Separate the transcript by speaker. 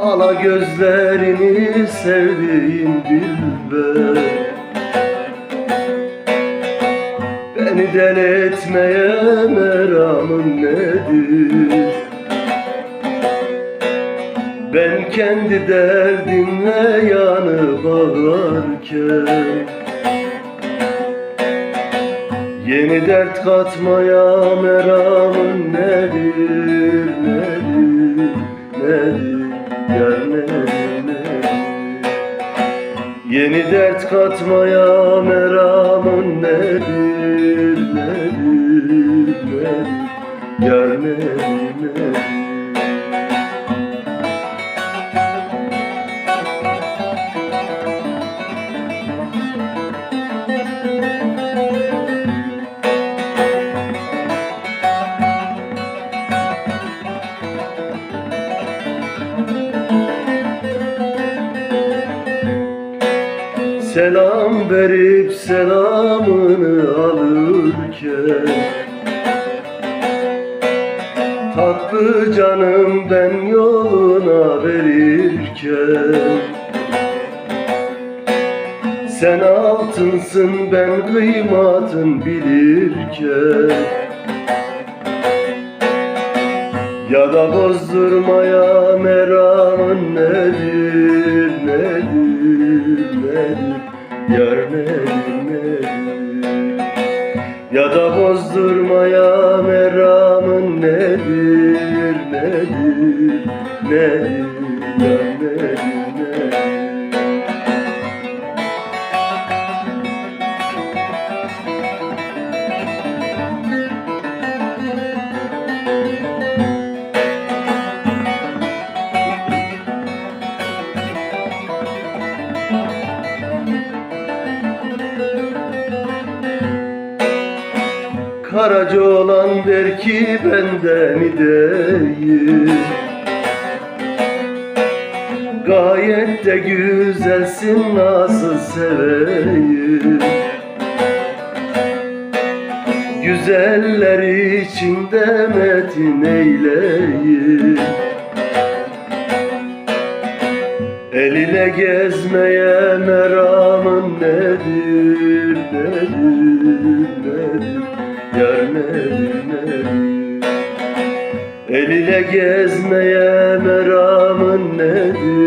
Speaker 1: Ala gözlerini sevdiğim dilber Beni denetmeye meramın nedir? Ben kendi derdimle yanıp ağlarken Yeni dert katmaya meramın nedir, nedir, nedir, yar nedir, nedir Yeni dert katmaya meramın nedir, nedir, nedir, yar nedir, nedir Selam verip selamını alırken Tatlı canım ben yoluna verirken Sen altınsın ben kıymatın bilirken Ya da bozdurmaya meramın nedir, Yar Ya da bozdurmaya Karaca olan der ki benden değil Gayet de güzelsin nasıl seveyim? Güzeller içinde metin eyleyim. El ile gezmeye meramın nedir, nedir, nedir, görmedim. El ile gezmeye meramın nedir?